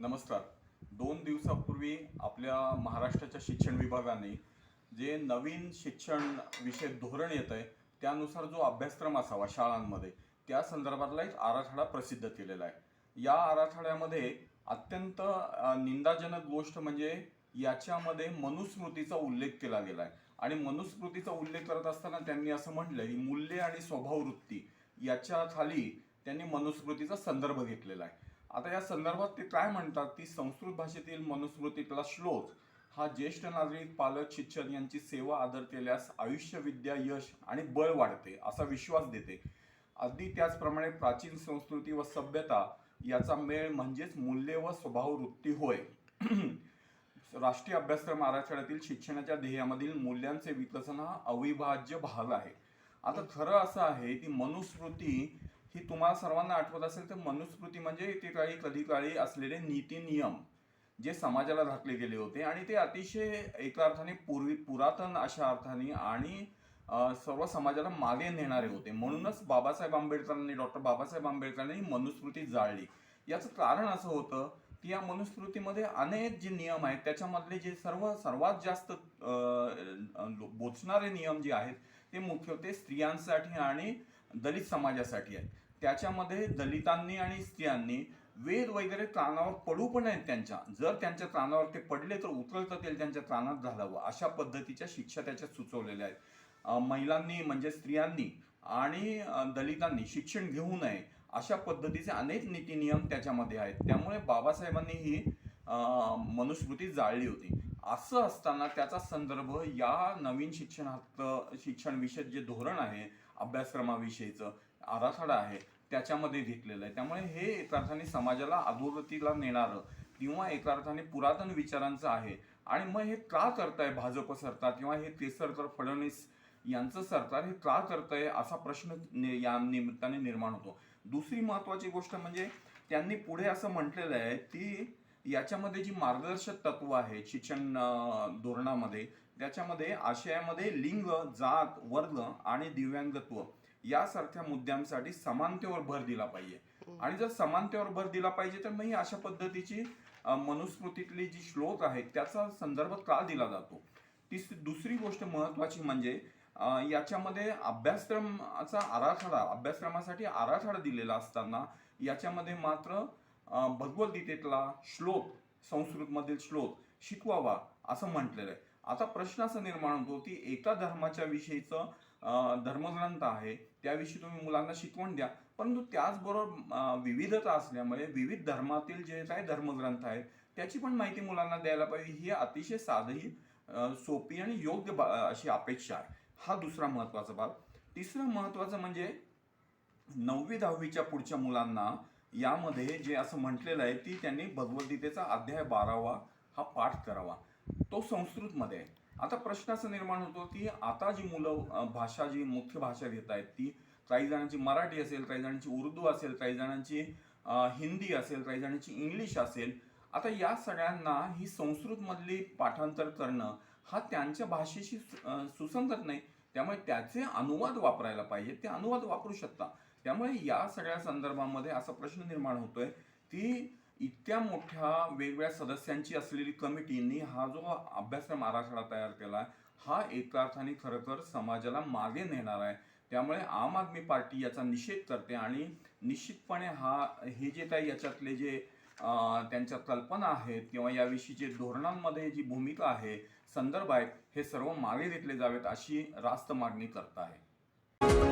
नमस्कार. दोन दिवसापूर्वी आपल्या महाराष्ट्राच्या शिक्षण विभागाने जे नवीन शिक्षण विषय धोरण येत आहे त्यानुसार जो अभ्यासक्रम असावा शाळांमध्ये त्या संदर्भातला एक आराखडा प्रसिद्ध केलेला आहे. या आराखड्यामध्ये अत्यंत निंदाजनक गोष्ट म्हणजे याच्यामध्ये मनुस्मृतीचा उल्लेख केला गेला आहे. आणि मनुस्मृतीचा उल्लेख करत असताना त्यांनी असं म्हटलं की मूल्य आणि स्वभाववृत्ती याच्या खाली त्यांनी मनुस्मृतीचा संदर्भ घेतलेला आहे. आता या संदर्भात ते काय म्हणतात? की संस्कृत भाषेतील मनुस्मृतीतला श्लोक. हा ज्येष्ठ नागरिक पालक शिक्षक यांची सेवा आदर केल्यास आयुष्य विद्या यश आणि बळ वाढते असा विश्वास देते. अगदी त्याचप्रमाणे प्राचीन संस्कृती व सभ्यता याचा मेळ म्हणजेच मूल्य व स्वभाव वृत्ती होय. राष्ट्रीय अभ्यासक्रम आराखड्यातील शिक्षणाच्या ध्येयामधील मूल्यांचे विकसन हा अविभाज्य भाग आहे. आता खरं असं आहे की मनुस्मृती ही तुम्हाला सर्वांना आठवत असेल तर मनुस्मृती म्हणजे ते काळी कधी काळी असलेले नीती नियम जे समाजाला घातले गेले होते. आणि ते अतिशय एका अर्थाने पूर्वी पुरातन अशा अर्थाने आणि सर्व समाजाला मागे नेणारे होते. म्हणूनच बाबासाहेब आंबेडकरांनी डॉक्टर बाबासाहेब आंबेडकरांनी ही मनुस्मृती जाळली. याचं कारण असं होतं की या मनुस्मृतीमध्ये अनेक जे नियम आहेत त्याच्यामधले जे सर्व सर्वात जास्त बोचणारे नियम जे आहेत ते मुख्यत्वे स्त्रियांसाठी आणि दलित समाजासाठी आहे त्याच्यामध्ये दलितांनी आणि स्त्रियांनी वेद वगैरे ताणावर पडू पण आहेत त्यांच्या. जर त्यांच्या कानावर ते पडले तर उतरतं तेल त्यांच्या कानात घालावं. अशा पद्धतीच्या शिक्षा त्याच्यात सुचवलेल्या आहेत. महिलांनी म्हणजे स्त्रियांनी आणि दलितांनी शिक्षण घेऊ नये अशा पद्धतीचे अनेक नीती नियम त्याच्यामध्ये आहेत. त्यामुळे बाबासाहेबांनी ही मनुस्मृती जाळली होती. असं असताना त्याचा संदर्भ या नवीन शिक्षण हक्क शिक्षण विषय जे धोरण आहे अभ्यासक्रमाविषयीचं आराखडा आहे त्याच्यामध्ये घेतलेलं आहे. त्यामुळे हे एका अर्थाने समाजाला अधोगतीला नेणारं किंवा एका अर्थाने पुरातन विचारांचं आहे. आणि मग हे का करताय भाजप सरकार किंवा हे केसरकर फडणवीस यांचं सरकार हे का करतंय असा प्रश्न या निमित्ताने निर्माण होतो. दुसरी महत्वाची गोष्ट म्हणजे त्यांनी पुढे असं म्हटलेलं आहे की याच्यामध्ये जी मार्गदर्शक तत्व आहेत शिक्षण धोरणामध्ये त्याच्यामध्ये आशयामध्ये लिंग जात वर्ग आणि दिव्यांगत्व यासारख्या मुद्द्यांसाठी समानतेवर भर दिला पाहिजे. आणि जर समानतेवर भर दिला पाहिजे तर मग ही अशा पद्धतीची मनुस्मृतीतली जी श्लोक आहेत त्याचा संदर्भ का दिला जातो. तीस दुसरी गोष्ट महत्वाची म्हणजे याच्यामध्ये अभ्यासक्रमाचा आराखडा अभ्यासक्रमासाठी आराखडा दिलेला असताना याच्यामध्ये मात्र भगवद्गीतेतला श्लोक संस्कृतमधील श्लोक शिकवावा असं म्हटलेलं आहे. आता प्रश्न असा निर्माण होतो की एका धर्माच्या विषयीचं धर्मग्रंथ आहे त्याविषयी तुम्ही मुलांना शिकवण द्या. परंतु त्याचबरोबर विविधता असल्यामुळे विविध धर्मातील जे काही धर्मग्रंथ आहेत त्याची पण माहिती मुलांना द्यायला पाहिजे. ही अतिशय साधी सोपी आणि योग्य बा- अशी अपेक्षा आहे. हा दुसरा महत्त्वाचा भाग. तिसरं महत्त्वाचं म्हणजे नववी दहावीच्या पुढच्या मुलांना यामध्ये जे असं म्हटलेलं आहे ती त्यांनी भगवद्गीतेचा अध्याय बारावा हा पाठ करावा. तो संस्कृतमध्ये आहे. आता प्रश्न असं निर्माण होतो की आता जी मुलं भाषा जी मुख्य भाषा घेत आहेत ती काही जणांची मराठी असेल काही जणांची उर्दू असेल काही जणांची हिंदी असेल काही जणांची इंग्लिश असेल आता या सगळ्यांना ही संस्कृतमधली पाठांतर करणं हा त्यांच्या भाषेशी सु- सुसंगत नाही. त्यामुळे त्याचे अनुवाद वापरायला पाहिजे. ते अनुवाद वापरू शकता. त्यामुळे या सगळ्या संदर्भामध्ये असा प्रश्न निर्माण होतोय की इतक्या मोठ्या वेगवेगळ्या सदस्यांची असलेली कमिटीनी हा जो अभ्यासक्रम आराखडा तयार केला हा एका अर्थाने खरं तर समाजाला मागे नेणार आहे. त्यामुळे आम आदमी पार्टी याचा निषेध करते आणि निश्चितपणे हा हे जे काही याच्यातले जे त्यांच्या कल्पना आहेत किंवा याविषयी जे धोरणांमध्ये जी भूमिका आहे संदर्भ आहेत हे सर्व मागे घेतले जावेत अशी रास्त मागणी करत आहे